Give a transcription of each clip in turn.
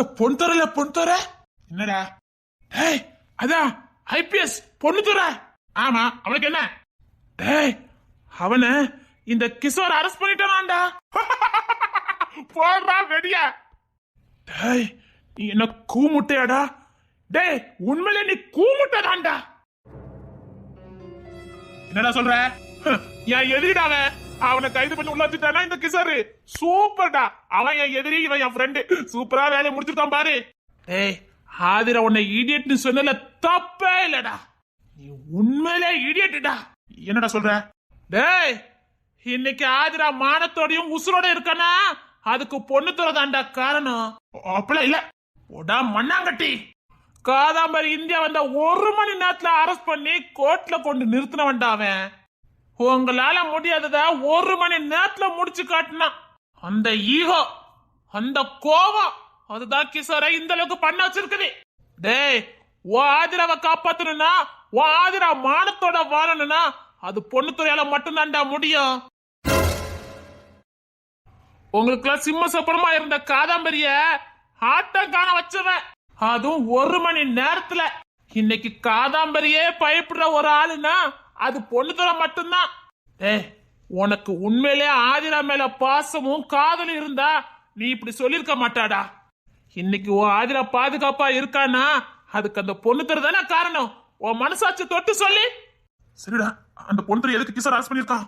அந்த பொன் துறையில பொன் துறை? என்னடா? டேய் அதான் ஐபிஎஸ் பொண்ணு துறை. ஆமா அவனுக்கு என்ன? டேய் அவனை இந்த கிஷோர் அரெஸ்ட் பண்ணிட்டானாண்டா. போடுறா வெடிய. டேய் நீ என்ன கூமுட்டையாடா? டேய் உண்மையிலே நீ கூமுட்டதாண்டா என்னடா சொல்ற? என் எதிரிடா அவன் கைது பண்ணி உள்ள வச்சுட்டானா இந்த கிசாரு சூப்பர்டா. அவன் என் எதிரி இவன் என் ஃப்ரெண்டு சூப்பரா வேலையை முடிச்சிருக்கான் பாரு. டேய் ஆதிர உன்னை இடியட்னு சொன்னல தப்பே இல்லடா. நீ உண்மையிலே இடியட்டுடா என்னடா சொல்ற? டேய் இன்னைக்கு ஆதிரா மானத்தோடையும் உசுரோட இருக்கானா? அதுக்கு பொண்ணு துறதாண்டா காரணம். அப்பல இல்ல. உடா மண்ணாங்கட்டி. காதாம்பரி இந்தியா வந்த ஒரு மணி நேரத்துல அரெஸ்ட் பண்ணி கோர்ட்ல கொண்டு நிறுத்தினவன்டா அவன். உங்களால முடியாததா ஒரு மணி நேரத்துல முடிச்சு காட்டினான். அந்த ஈகோ அந்த கோபம் அதுதான் கிஷோர இந்த அளவுக்கு பண்ண வச்சிருக்குது. டேய் ஓ ஆதிராவை காப்பாத்தணும்னா ஓ ஆதிரா மானத்தோட வாழணும்னா அது பொண்ணு துறையால மட்டும்தான்டா முடியும். உங்களுக்குலாம் சிம்ம சப்பனமா இருந்த காதாம்பரிய ஆட்டம் காண வச்சவன் அதுவும் ஒரு மணி நேரத்துல. இன்னைக்கு காதாம்பரியே பயப்படுற ஒரு ஆளுனா அது பொண்ணு துறை மட்டும்தான். ஏய் உனக்கு உண்மையிலே ஆதிரா மேல பாசமும் காதலும் இருந்தா நீ இப்படி சொல்லிருக்க மாட்டாடா. இன்னைக்கு உன் ஆதிரா பாதுகாப்பா இருக்கானா அதுக்கு அந்த பொண்ணு துறை தானே காரணம்? உன் மனசாட்சி தொட்டு சொல்லி. சரிடா அந்த பொண்ணு துறை எதுக்கு கிசர் அரசு பண்ணிருக்கான்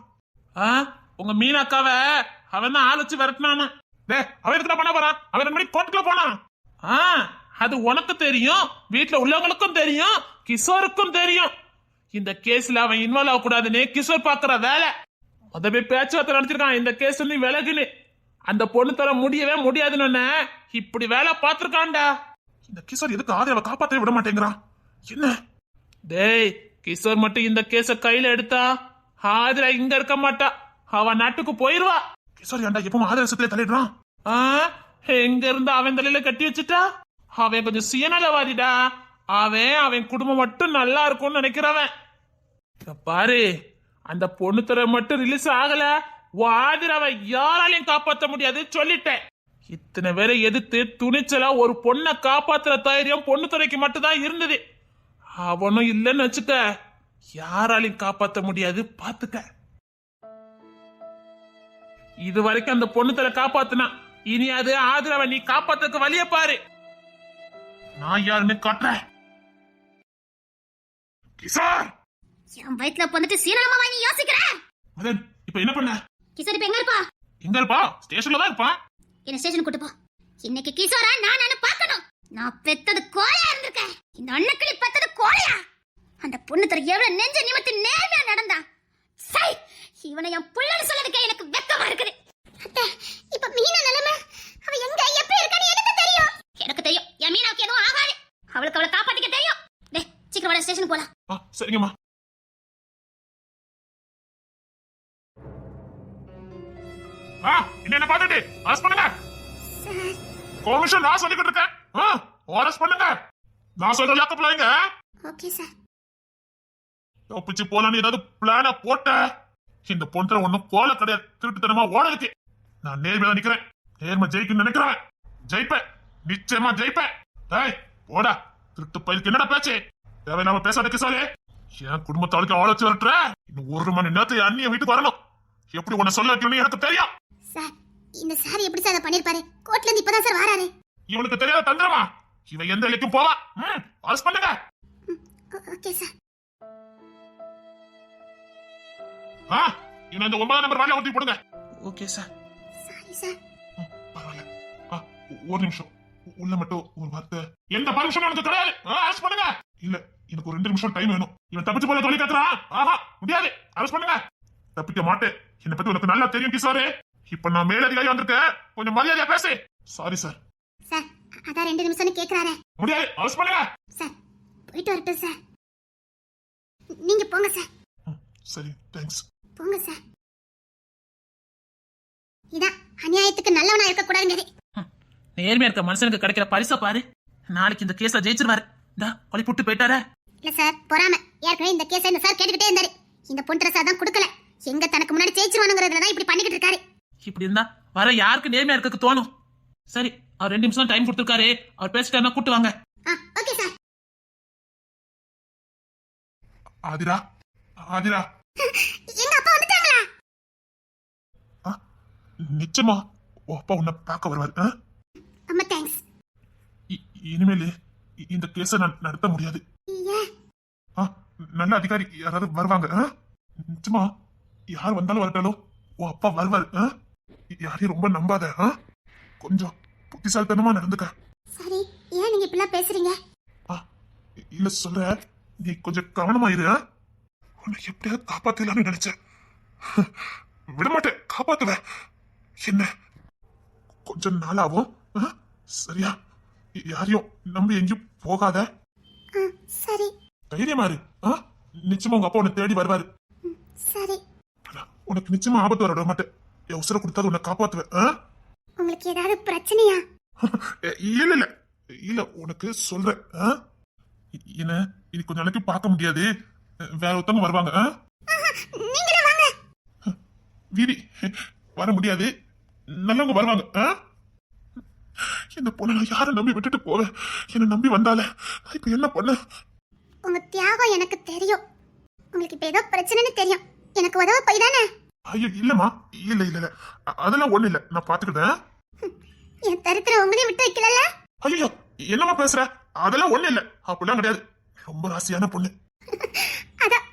ஆ உங்க மீனாக்காவ அவன் தான் ஆள் வச்சு விரட்டினானா. டே அவன் எதுக்குடா பண்ண போறான்? அவன் ரெண்டு மணிக்கு கோர்ட்டுக்குள்ள போனான். ஆ அது உனக்கு தெரியும் வீட்ல உள்ளவங்களுக்கும் தெரியும் கிஷோருக்கும் தெரியும். இந்த கேஸ்ல அவன் இன்வால்வ் ஆகக்கூடாதுன்னு கிஷோர் பாக்குற வேலை. போய் பேச்சுவார்த்தை நடத்திருக்கான். இந்த கேஸ் நீ விலகுன்னு. அந்த பொண்ணு தர முடியவே முடியாதுன்னு இப்படி வேலை பார்த்திருக்கான்டா. இந்த கிஷோர் எதுக்கு ஆதரவை காப்பாற்றவே விட மாட்டேங்கிறான் என்ன? டேய் கிஷோர் மட்டும் இந்த கேஸ கையில எடுத்தா ஆதிரா இங்க இருக்க மாட்டா. அவ நாட்டுக்கு போயிருவா. கிஷோர் ஏன்டா எப்பவும் ஆதிரா விஷயத்துல தலையிடுறான் ஆ, எங்க இருந்து அவன் தலையில கட்டி வச்சுட்டா? அவன் கொஞ்சம் சுயநலவாதிடா. அவன் அவன் குடும்பம் மட்டும் நல்லா இருக்கும்னு நினைக்கிறவன். இங்க பாரு அந்த பொண்ணு துறை மட்டும் ரிலீஸ் ஆகல. ஆதிராவை யாராலையும் காப்பாற்ற முடியாது சொல்லிட்டேன். இத்தனை பேரை எதிர்த்து துணிச்சலா ஒரு பொண்ணை காப்பாத்துற தைரியம் பொண்ணு துறைக்கு மட்டும்தான் இருந்தது. அவனும் இல்லைன்னு வச்சுக்க யாராலையும் காப்பாத்த முடியாது பாத்துக்க. இது வரைக்கும் அந்த பொண்ணு தலை காப்பாத்துனா இனி அது ஆதரவை நீ காப்பாத்துறதுக்கு வழிய பாரு. நான் யாருன்னு காட்டுறேன். கிஷோர்! என் வயித்துல வந்துட்டு சீனமா வாங்கி யோசிக்கிற? மதன் இப்ப என்ன பண்ண? கிஷோர் இப்ப எங்க இருப்பா? எங்க இருப்பா? ஸ்டேஷன்ல தான் இருப்பான். என்ன ஸ்டேஷன் கூட்டு போ. இன்னைக்கு கிஷோரா நான் நானு பார்க்கணும் நான் பெத்தது கோழையா இருந்திருக்கேன். இந்த அண்ணக்கிளி பெத்தது கோழையா? அந்த பொண்ணு தர எவ்வளவு நெஞ்ச நிமித்து நேர்மையா நடந்தா? சை இவனை என் புள்ளன்னு சொல்லதுக்கே எனக்கு வெக்கமா இருக்குது அத்தை இப்ப மீனா நிலைமை அவ எங்க எப்படி இருக்கான்னு எனக்கு தெரியும் எனக்கு தெரியும் என் மீனாவுக்கு எதுவும் ஆகாது அவளுக்கு அவளை காப்பாத்திக்க தெரியும் டேய் சீக்கிரம் வாடா ஸ்டேஷன் போலாம் ஆ, சரிங்கம்மா என்ன பாத்துட்டு அரெஸ்ட் பண்ணுங்க. கமிஷன் நான் சொல்லிக்கிட்டு இருக்கேன். அரெஸ்ட் பண்ணுங்க. நான் சொல்ற லாக்கப்ல வைங்க ஓகே சார். தப்பிச்சு போலான்னு ஏதாவது பிளான போட்ட இந்த பொண்ணு ஒண்ணும் கோல கிடையாது. திருட்டுத்தனமா ஓடதுக்கு நான் நேர்மையா நிக்கிறேன். நேர்மை ஜெயிக்கணும்னு நினைக்கிறேன் ஜெயிப்பேன். நிச்சயமா ஜெயிப்பேன். டேய் போடா. திருட்டு பயிலுக்கு என்னடா பேச்சு? தேவையில்லாம பேசாத கிசாலே. என் குடும்பத்தாளுக்கு ஆள வரட்டுற? இன்னும் ஒரு மணி நேரத்துல அண்ணிய வீட்டுக்கு வரணும். எப்படி உன்னை சொல்ல வைக்கணும்னு எனக்கு தெரியும். சார் இந்த சார் எப்படி சார் அதை பண்ணிருப்பாரு? கோர்ட்ல இருந்து இப்பதான் சார் வராரு. இவனுக்கு தெரியாத தந்திரமா? இவன் எந்த இலைக்கும் போவா? அரசு பண்ணுங்க. Okay sir. ஆ இவன் இந்த ஒன்பதாம் நம்பர் வாயில ஊத்தி போடுங்க. Okay sir. Sorry sir. பரவாயில்ல. ஒரு நிமிஷம். உள்ள மட்டும் ஒரு வார்த்தை. எந்த பர்மிஷனும் எனக்கு கிடையாது. அரசு பண்ணுங்க. இல்ல எனக்கு ஒரு ரெண்டு நிமிஷம் டைம் வேணும். இவன் தப்பிச்சு போல தொலை கத்துறான் ஆஹா முடியாது. அரசு பண்ணுங்க. தப்பிக்க மாட்டேன். என்னை பத்தி உனக்கு நல்லா தெரியும் கிசாரு இப்ப நான் மேலதிகாரி வந்திருக்கேன். கொஞ்சம் மரியாதையா பேசு. சாரி சார் சார் அதான் ரெண்டு நிமிஷம்னு கேக்குறாரு. முடியாது. அரசு பண்ணுங்க. சார் போயிட்டு வரட்டும் சார். நீங்க போங்க சார். சரி தேங்க்ஸ் போங்க சார். இதான் அநியாயத்துக்கு நல்லவனா இருக்க கூடாதுங்கிறது நேர்மையா இருக்க மனுஷனுக்கு கிடைக்கிற பரிசை பாரு. நாளைக்கு இந்த கேஸ்ல ஜெயிச்சிருவாரு. இந்தா கொலை புட்டு போயிட்டாரே. இல்ல சார் பொறாம. ஏற்கனவே இந்த கேஸை இந்த சார் கேட்டுக்கிட்டே இருந்தாரு. இந்த பொன் சார் தான் கொடுக்கல. எங்க தனக்கு முன்னாடி ஜெயிச்சிருவானுங்கிறதுல தான் இப்படி பண்ணிக்கிட்டு இருக்காரு. இப்படி இருந்தா வர யாருக்கு நேர்மையா இருக்க தோணும்? சரி அவர் ரெண்டு நிமிஷம் டைம் கொடுத்துருக்காரு. அவர் பேசிட்டாருன்னா கூட்டு வாங்க. ஆ ஓகே சார். ஆதிரா ஆதிரா. எங்க அப்பா வந்துட்டாங்களா? ஆ, நிச்சயமா. அப்பா உன்னை பார்க்க வருவாரு? அம்மா தேங்க்ஸ் இ- இனிமேல் இ- இந்த கேஸை நான் நடத்த முடியாது. நல்ல அதிகாரி யாராவது வருவாங்க? நிச்சயமா யார் வந்தாலும் வரட்டாலும் உன் அப்பா வருவாரு? யாரையும் ரொம்ப நம்பாத? கொஞ்சம் புத்திசாலித்தனமா நடந்துக்க சரி ஏன் நீங்க இப்படிலாம் பேசுறீங்க இல்ல சொல்ற நீ கொஞ்சம் கவனமா இரு? உன்னை எப்படியாவது காப்பாத்தலாம்னு நினைச்சேன் விடமாட்டேன் காப்பாத்துவேன் என்ன கொஞ்சம் நாளாகும்? சரியா யாரையும் நம்பி எங்கேயும் போகாத சரி தைரியமா இரு? நிச்சயமா உங்க அப்பா உன்னை தேடி வருவாரு. சரி. உனக்கு நிச்சயமா ஆபத்து வர மாட்டேன். என் உசுரை கொடுத்தாது உன்னை காப்பாத்துவேன்? உங்களுக்கு ஏதாவது பிரச்சனையா? இல்ல இல்ல. இல்ல உனக்கு சொல்றேன் என்ன இனி கொஞ்ச நாளைக்கு பார்க்க முடியாது. வேற ஒருத்தவங்க வருவாங்க வீதி வர முடியாது. நல்லவங்க வருவாங்க? இந்த பொண்ணை நான் யாரை நம்பி விட்டுட்டு போவேன்? என்னை நம்பி வந்தாலே நான் இப்ப என்ன பண்ண? உங்க தியாகம் எனக்கு தெரியும். உங்களுக்கு இப்ப ஏதோ பிரச்சனைன்னு தெரியும். எனக்கு உதவ போய் தானே? ஐயோ இல்லம்மா. இல்ல இல்ல அதெல்லாம் ஒண்ணு இல்ல. நான் பாத்துக்கிட்டேன் என் தரித்திரம் உங்களையும் விட்டு வைக்கல ஐயோ என்னம்மா பேசுற? அதெல்லாம் ஒண்ணு இல்ல. அப்படிலாம் கிடையாது. ரொம்ப ராசியான பொண்ணு. அதான்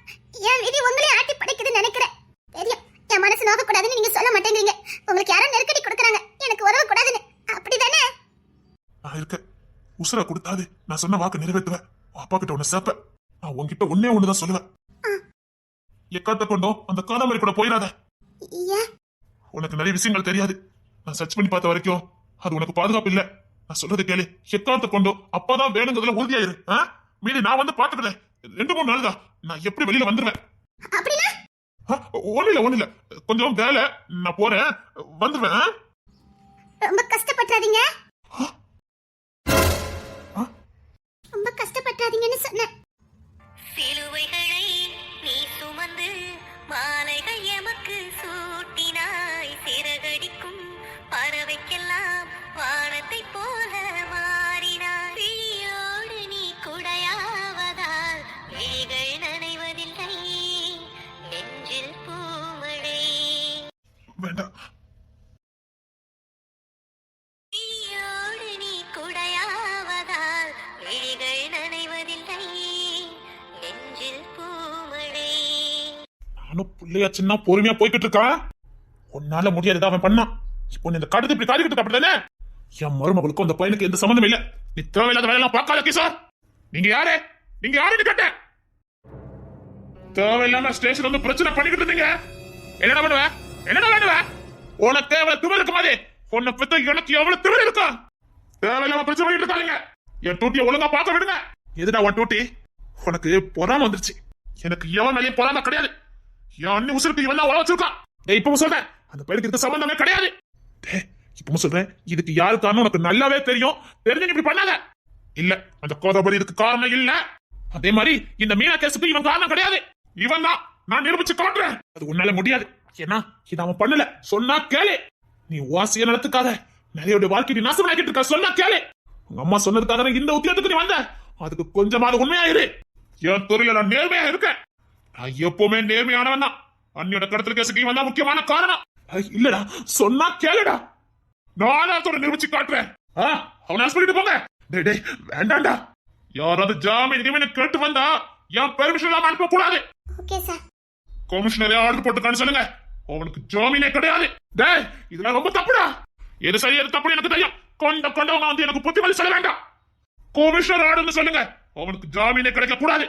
என் விதி உங்களையும் ஆட்டி படைக்குதுன்னு நினைக்கிறேன். தெரியும். என் மனசு நோக்க கூடாதுன்னு நீங்க சொல்ல மாட்டேங்கிறீங்க. உங்களுக்கு யாரும் நெருக்கடி கொடுக்குறாங்க. எனக்கு உதவ கூடாதுன்னு. அப்படிதானே? நான் இருக்க உசுர கொடுத்தாது. நான் சொன்ன வாக்கு நிறைவேற்றுவேன். அப்பா கிட்ட உன்னை சேர்ப்பேன். நான் உன்கிட்ட ஒன்னே ஒண்ணுதான் சொல்லுவேன். எக்காத்த கொண்டோ அந்த காதாமரி கூட போயிடாத. உனக்கு நிறைய விஷயங்கள் தெரியாது. நான் சர்ச் பண்ணி பார்த்த வரைக்கும் அது உனக்கு பாதுகாப்பு இல்ல. நான் சொல்றது கேளு. எக்காத்த கொண்டோ அப்பதான் வேணுங்கிறதுல உறுதியாயிரு? மீறி நான் வந்து பாத்துக்கிறேன் ரெண்டு மூணு நாள் தான் நான் எப்படி வெளியில வந்துருவேன்? ஒண்ணும் இல்ல ஒண்ணும் இல்ல கொஞ்சம் வேலை நான் போறேன். வந்துருவேன்? ரொம்ப கஷ்டப்பட்டாதீங்க ரொம்ப கஷ்டப்பட்டாதீங்கன்னு சொன்னேன். சிலுவைகளை நீ சுமந்து மாலைகள் எமக்கு சூட்டினாய். சிறகடிக்கும் பறவைக்கெல்லாம் வானத்தை போல மாறினாய். விழியோடு நீ குடையாவதால் விழிகள் நனைவதில்லை. நெஞ்சில் பூமழை. வேண்டாம். இல்லையா சின்ன பொறுமையா போய்கிட்டு இருக்கான் உன்னால முடியாதுதான் அவன் பண்ணான் இப்போ நீ இந்த கடுத்து இப்படி காட்டிக்கிட்டு இருக்க அப்படிதானே என் மருமகளுக்கும் அந்த பையனுக்கு எந்த சம்மந்தம் இல்ல. நீ தேவையில்லாத வேலையெல்லாம் பார்க்காத கிஷோர் நீங்க யாரு? நீங்க யாருன்னு கேட்டேன். தேவையில்லாம ஸ்டேஷன் வந்து பிரச்சனை பண்ணிக்கிட்டு இருந்தீங்க. என்னடா பண்ணுவ? என்னடா பண்ணுவ? உனக்கு எவ்வளவு திமிர் இருக்க மாதிரி உன்னை பத்தி எனக்கு எவ்வளவு திமிர் இருக்கும்? தேவையில்லாம பிரச்சனை பண்ணிட்டு இருக்காங்க என் டூட்டியை ஒழுங்கா பார்க்க விடுங்க. எதுடா உன் டூட்டி? உனக்கு பொறாம வந்துருச்சு. எனக்கு எவன் மேலேயும் பொறாம கிடையாது. என் அண்ணி உசுருக்கு இவன் தான் உழ வச்சிருக்கான் டேய் இப்பவும் சொல்றேன். அந்த பையனுக்கு இருக்க சம்பந்தமே கிடையாது. டேய் இப்பவும் சொல்றேன். இதுக்கு யாரு காரணம் உனக்கு நல்லாவே தெரியும். தெரிஞ்சு இப்படி பண்ணாத. இல்ல அந்த கோதாபரி இதுக்கு காரணம் இல்ல. அதே மாதிரி இந்த மீனா கேஸுக்கு இவன் காரணம் கிடையாது. இவன் தான் நான் நிரூபிச்சு காட்டுறேன். அது உன்னால முடியாது. ஏன்னா இதை அவன் பண்ணல. சொன்னா கேளு. நீ வாசிய நடத்துக்காத நிறைய வாழ்க்கை நீ நாசமாக்கிட்டு இருக்க. சொன்னா கேளு. உங்க அம்மா சொன்னதுக்காக இந்த உத்தியோகத்துக்கு நீ வந்த. அதுக்கு கொஞ்சமாவது உண்மையாயிரு என் துறையில நான் நேர்மையா இருக்கேன். நான் எப்பவுமே நேர்மையானவன் தான். அண்ணியோட கடத்தல் கேஸுக்கு தான் முக்கியமான காரணம். ஐ, இல்லடா சொன்னா கேளுடா. நான் அதோட நிரூபிச்சு காட்டுறேன். அவனை பண்ணிட்டு போங்க. டேய் டேய் வேண்டாம்டா. யாராவது ஜாமீன் கீமீன் கேட்டு வந்தா என் பெர்மிஷன் இல்லாம அனுப்ப கூடாது. Okay sir. கமிஷனரே ஆர்டர் போட்டுக்கான்னு சொல்லுங்க. அவனுக்கு ஜாமீனே கிடையாது. டேய் இதெல்லாம் ரொம்ப தப்புடா. எது சரி எது தப்பு எனக்கு தெரியும். கொண்ட கொண்டவங்க வந்து எனக்கு புத்திமதி சொல்ல வேண்டாம். கமிஷனர் ஆர்டர்னு சொல்லுங்க. அவனுக்கு ஜாமீனே கிடைக்க கூடாது.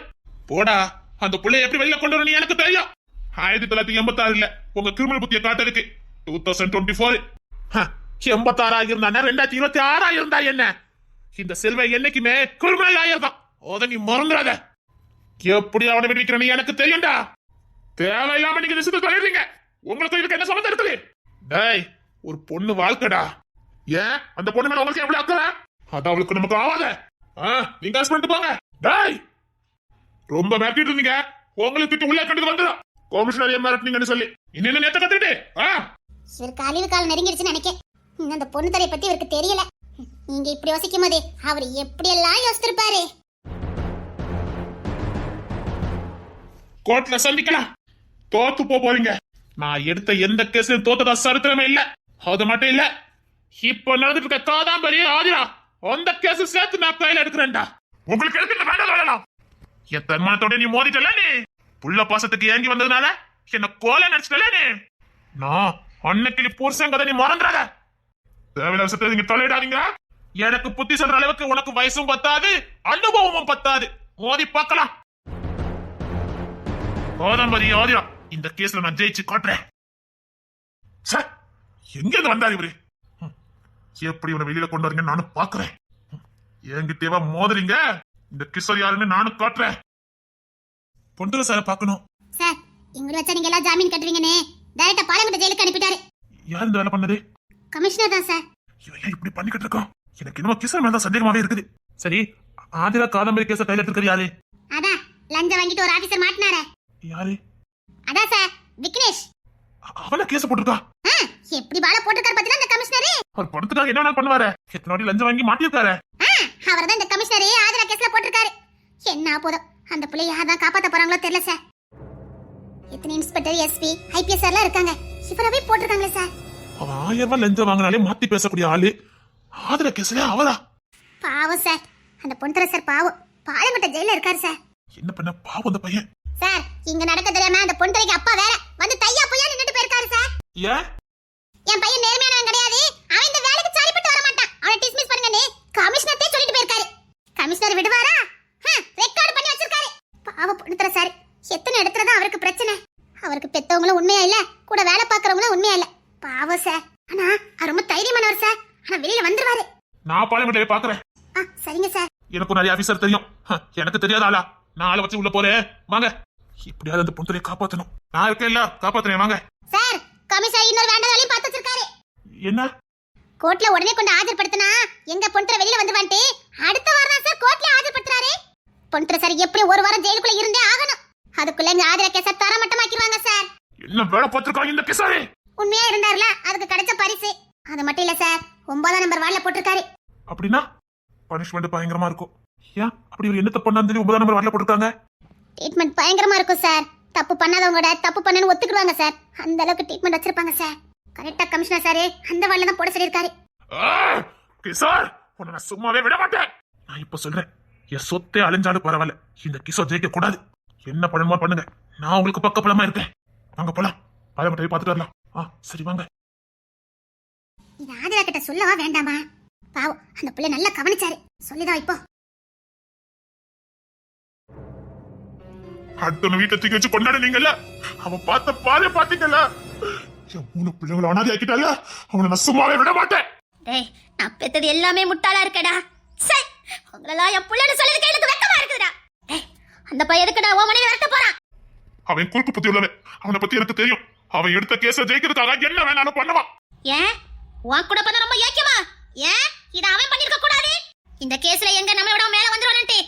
போடா. அந்த பிள்ளைய எப்படி வெளியில கொண்டு வரணும் எனக்கு தெரியும். ஆயிரத்தி தொள்ளாயிரத்தி எண்பத்தி ஆறுல உங்க கிரிமினல் புத்திய காட்டுறதுக்கு டூ தௌசண்ட் டுவெண்ட்டி ஃபோர் எண்பத்தாறா இருந்தா ரெண்டாயிரத்தி இருபத்தி ஆறா இருந்தா என்ன? இந்த செல்வ என்னைக்குமே கிரிமினல் தான் அத நீ மறந்துடாத. எப்படி அவனை விடுவிக்கிறேன்னு எனக்கு தெரியும்டா. தேவையில்லாம நீங்க விஷயத்தை சொல்லிடுறீங்க. உங்களுக்கு இதுக்கு என்ன சம்மந்தம் இருக்குது? டேய் ஒரு பொண்ணு வாழ்க்கடா. ஏன்? அந்த பொண்ணு மேல உங்களுக்கு எவ்வளவு அக்கறை? அது அவளுக்கு நமக்கு ஆகாத ஆ, நீங்க ஹஸ்பண்ட் பண்ணிட்டு போங்க. டேய் ரொம்ப மிரட்டிட்டு இருந்தீங்க. உங்களுக்கு திட்டு உள்ள கண்டு வந்துடும். கமிஷனர் ஏன் மிரட்டினீங்கன்னு சொல்லி. இன்னும் நேத்த கத்துக்கிட்டு? ஆ? இவருக்கு அழிவு காலம் நெருங்கிடுச்சுன்னு நினைக்கிறேன் இன்னும் அந்த பொண்ணு தரையை பத்தி இவருக்கு தெரியல. நீங்க இப்படி யோசிக்கும் போதே அவர் எப்படியெல்லாம் யோசிச்சிருப்பாரு கோர்ட்ல சந்திக்கலாம். தோத்து போப் போறீங்க. நான் எடுத்த எந்த கேஸ்லயும் தோத்ததா சரித்திரமே இல்ல. அது மட்டும் இல்ல. இப்ப நடந்துட்டு இருக்க காதாம்பரி ஆதிரா அந்த கேஸ் சேர்த்து நான் கையில எடுக்கிறேன்டா. உங்களுக்கு இந்த வேண்டாம் வேணாம்? என் தன்மானத்தோட நீ மோதிட்டல நீ புள்ள பாசத்துக்கு ஏங்கி வந்ததுனால என்ன கோல நினைச்சிட்டல நீ நான் அன்னைக்கு புருஷன் கதை நீ மறந்துடாத. தேவையான விஷயத்தை நீங்க தொலைடாதீங்க எனக்கு புத்தி சொல்ற அளவுக்கு உனக்கு வயசும் பத்தாது அனுபவமும் பத்தாது. மோதி பார்க்கலாம். கோதம்பரி ஆதிரா இந்த கேஸ்ல நான் ஜெயிச்சு காட்டுறேன். சார் எங்க இருந்து வந்தாரு இவரு? எப்படி இவனை வெளியில கொண்டு வரீங்க நானும் பாக்குறேன் என்கிட்டேவா மோதுறீங்க? இந்த கிஷோர் யாருன்னு நானும் காட்டுறேன். பொண்டுல சார பார்க்கணும். சார் எங்களை வச்சா நீங்க எல்லாம் ஜாமீன் கட்டுவீங்கன்னு. டைரக்டா பாலங்கட்ட ஜெயிலுக்கு அனுப்பிட்டாரு. யார் இந்த வேலை பண்ணது? கமிஷனர் தான் சார். இவன் இப்படி பண்ணிக்கிட்டு இருக்கான் எனக்கு இன்னும் கிஷோர் மேல தான் சந்தேகமாவே இருக்குது. சரி ஆதிரா காதம்பரி கேஸ கையில எடுத்துக்கிறது யாரு? அதான் லஞ்சம் வாங்கிட்டு ஒரு ஆபீசர் மாட்டினாரே. யாரு? அதான் சார் விக்னேஷ். அ- அவன கேஸ் போட்டிருக்கா? எப்படி பால போட்டிருக்காரு பாத்தீங்களா இந்த கமிஷனரு? அவர் படத்துக்காக என்ன பண்ணுவாரு. எத்தனை வாட்டி லஞ்சம் வாங்கி மாட்டியிருக்காரு. அவர் தான் இந்த கமிஷனரே ஆதரா கேஸ்ல போட்டிருக்காரு. என்ன போதும்? அந்த பிள்ளை யார் தான் காப்பாத்த போறாங்களோ தெரியல சார். எத்தனை இன்ஸ்பெக்டர் எஸ்பி ஐபிஎஸ் எல்லாம் இருக்காங்க. இவரவே போட்டிருக்காங்களே சார். அவன் ஆயிரம் ரூபாய் லஞ்சம் வாங்கினாலே மாத்தி பேசக்கூடிய ஆளு. ஆதிரா கேஸ்ல அவளா? பாவம் சார். அந்த பொண்ணுத்தர சார் பாவம். பாலங்கோட்டை ஜெயில இருக்காரு சார். என்ன பண்ண பாவம் அந்த பையன். சார் இங்க நடக்க தெரியாம அந்த பொண்ணுத்தரைக்கு அப்பா வேற. வந்து தையா பொய்யா நின்னுட்டு போயிருக்காரு சார். ஏன்? என் பையன் நேர்மையானவன் கிடையாது. அவன் இந்த வேலைக்கு சரிப்பட்டு வர மாட்டான். அவனை டிஸ்மிஸ் பண்ணுங்கன்னு கமிஷனர்ட்டே போயிருக்காரு கமிஷனர் விடுவாரா? ரெக்கார்ட் பண்ணி வச்சிருக்காரு. பாவ பொண்ணுத்தர சார் எத்தனை இடத்துல தான் அவருக்கு பிரச்சனை. அவருக்கு பெத்தவங்களும் உண்மையா இல்ல கூட வேலை பார்க்கறவங்களும் உண்மையா இல்ல. பாவம் சார் ஆனா ரொம்ப தைரியமானவர் சார் ஆனா வெளியில வந்துருவாரு. நான் பாளையங்கோட்டையை பாக்குறேன் ஆ சரிங்க சார் எனக்கும் நிறைய ஆபீசர் தெரியும். ஹ, எனக்கு தெரியாத ஆளா? நான் ஆளை வச்சு உள்ள போறேன். வாங்க. எப்படியாவது அந்த பொண்ணுலையை காப்பாத்தணும். நான் இருக்கேன் இல்ல காப்பாத்துறேன் வாங்க. சார் கமிஷனர் இன்னொரு வேண்டாம் வேலையும் பார்த்து வச்சிருக்காரு. என்ன? கோர்ட்ல உடனே கொண்டு ஆஜர்படுத்தினா எங்க பொண்ணுற வெளியில வந்து வந்துட்டு அடுத்த வாரம் தான் சார் கோர்ட்ல ஆஜர்படுத்துறாரு. பொண்ணுற சார் எப்படி ஒரு வாரம் ஜெயிலுக்குள்ள இருந்தே ஆகணும். அதுக்குள்ள இந்த ஆஜர கேஸ தரமட்டமாக்கிடுவாங்க சார். என்ன வேலை பார்த்திருக்காங்க இந்த கிசாரி உண்மையா இருந்தார்ல அதுக்கு கிடைச்ச பரிசு. அது மட்டும் இல்ல சார் ஒன்பதாம் நம்பர் வார்டுல போட்டிருக்காரு. அப்படின்னா பனிஷ்மெண்ட் பயங்கரமா இருக்கும். ஏன்? அப்படி ஒரு என்ன தப்பு சொல்லி ஒன்பதாம் நம்பர் வரல போட்டிருக்காங்க? ட்ரீட்மெண்ட் பயங்கரமா இருக்கும் சார். தப்பு பண்ணாதவங்களோட தப்பு பண்ணனு ஒத்துக்குவாங்க சார். அந்த அளவுக்கு ட்ரீட்மெண்ட் வச்சிருப்பாங்க சார். கரெக்டா கமிஷனர் சார் அந்த வார்டுல தான் போட சொல்லியிருக்காரு. கிஷோர் உன்னை நான் சும்மாவே விட மாட்டேன். நான் இப்ப சொல்றேன் என் சொத்தே அழிஞ்சாலும் பரவாயில்ல. இந்த கிஷோர் ஜெயிக்க கூடாது. என்ன பண்ணணுமோ பண்ணுங்க. நான் உங்களுக்கு பக்கபலமா இருக்கேன். வாங்க போலாம். பாளையங்கோட்டையை பார்த்துட்டு வரலாம். ஆ சரி வாங்க. இது ஆதிரா கிட்ட சொல்லவா வேண்டாமா? பாவம் அந்த பிள்ளை நல்லா கவனிச்சாரு. சொல்லிதான் இப்போ. அடுத்த வீட்டை தூக்கி வச்சு கொண்டாடுனீங்கல்ல? அவன் பார்த்த பாதை பாத்தீங்கல்ல என் மூணு பிள்ளைங்களை அனாதி ஆக்கிட்டால அவனை நான் சும்மாவே விட மாட்டேன். டேய் நான் பெத்தது எல்லாமே முட்டாளா இருக்கடா. சை உங்களெல்லாம் என் புள்ளன்னு சொல்லதுக்கு எனக்கு வெக்கமா இருக்குதுடா. டேய் அந்த பையன் எதுக்குடா ஓ மனைவி வரட்ட போறான்? அவன் குறுக்கு புத்தி உள்ளவன். அவனை பத்தி எனக்கு தெரியும். அவன் எடுத்த கேஸ ஜெயிக்கிறதுக்காக என்ன வேணாலும் பண்ணுவான். ஏன்? உன் கூட பண்ண ரொம்ப யோக்கியமா? ஏன்? இத அவன் பண்ணிருக்க கூடாது இந்த கேஸ்ல எங்க நம்மளோட மேல வந்துருவான்ட்டு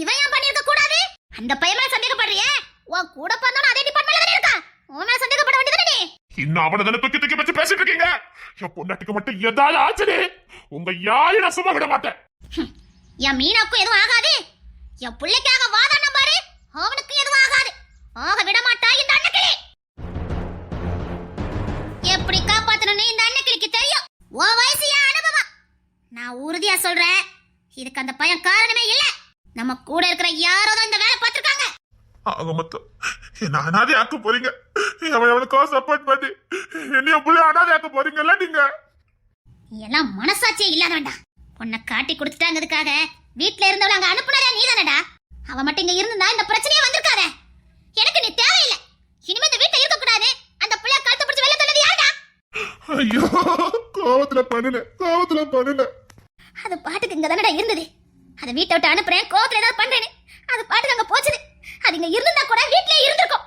இவன் ஏன் பண்ணிருக்க கூடாது அந்த பையன் மேல சந்தேகப்படுறியே உன் கூட பண்ணா அதே டிபார்ட்மெண்ட்ல தானே இருக்கா உன் மேல சந்தேகப்பட வேண்டியதானே இன்னும் அவனை தானே தூக்கி தூக்கி வச்சு பேசிட்டு இருக்கீங்க? என் பொண்டாட்டிக்கு மட்டும் ஏதாவது ஆச்சுது உங்க யாரையும் நான் சும்மா விட மாட்டேன். என் மீனாக்கும் எதுவும் ஆகாது. என் பிள்ளைக்காக வாதான பாரு. அவனுக்கு எதுவும் ஆகாது. ஆக விட மாட்டா இந்த அண்ணக்கிளி எப்படி காப்பாத்தணும்னு இந்த அண்ணக்கிளிக்கு தெரியும்? உன் வயசு என் அனுபவம். நான் உறுதியா சொல்றேன் இதுக்கு அந்த பையன் காரணமே இல்ல. நம்ம கூட இருக்கிற யாரோ தான் இந்த வேலை பார்த்திருக்காங்க. ஆக மொத்தம் என்ன அனாதை ஆக்க போறீங்க? அவன் அவனுக்கோ சப்போர்ட் பண்ணி என்னைய புள்ள அனாதை ஆக்க போறீங்கல்ல நீங்க? நீ எல்லாம் மனசாட்சியே இல்லாதவன்டா. உன்னை காட்டி கொடுத்துட்டாங்கிறதுக்காக வீட்ல இருந்தவள அங்க அனுப்புனதே நீதானடா. அவ மட்டும் இங்க இருந்தா இந்த பிரச்சனையே வந்திருக்காதே. எனக்கு நீ தேவையில்லை. இனிமே இந்த வீட்டுல இருக்க கூடாது அந்த புள்ள கழுத்து பிடிச்சு வெளில தள்ளது யாருடா? ஐயோ கோவத்துல பண்ணுன கோவத்துல பண்ணுன. அது பாட்டுக்கு இங்க தானடா இருந்தது. அதை வீட்டை விட்டு அனுப்புறேன் கோவத்துல ஏதாவது பண்றேன்னு. அது பாட்டுக்கு அங்க போச்சுது. அது இங்க இருந்தா கூட வீட்லயே இருந்திருக்கும்.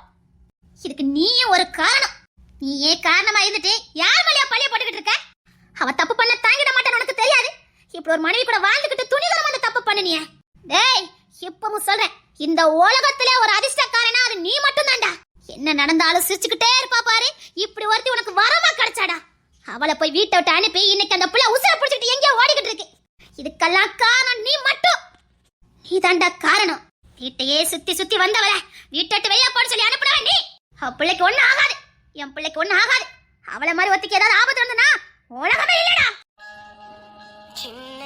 நீயே காரணமா இருந்துட்டு யார் மேலயா பழிய போட்டுக்கிட்டு இருக்க? அவ தப்பு பண்ண தாங்கிட மாட்டான்னு உனக்கு தெரியாது. இப்படி ஒரு மனைவி கூட வாழ்ந்துகிட்டு துணிகரமா அந்த தப்பு பண்ணனிய. டேய் இப்பவும் சொல்றேன் இந்த உலகத்துல ஒரு அதிர்ஷ்டக்காரனா அது நீ மட்டும் தான்டா என்ன நடந்தாலும் சிரிச்சுக்கிட்டே இருப்பா பாரு. இப்படி ஒருத்தி உனக்கு வரமா கிடைச்சாடா. அவளை போய் வீட்டை விட்டு அனுப்பி இன்னைக்கு அந்த புள்ள உசுர பிடிச்சிட்டு எங்கேயோ ஓடிக்கிட்டு இருக்கு. இதுக்கெல்லாம் காரணம் நீ மட்டும். நீ தாண்டா காரணம். வீட்டையே சுத்தி சுத்தி வந்தவள. வீட்டை விட்டு வெளியே போட சொல்லி அனுப்புனவ நீ. அவ பிள்ளைக்கு ஒன்றும் ஆகாது. என் பிள்ளைக்கு ஒன்றும் ஆகாது. அவளை மாதிரி ஒத்திக்கு ஏதாவது ஆபத்து வந்தனா உலகமே இல்லடா. சின்ன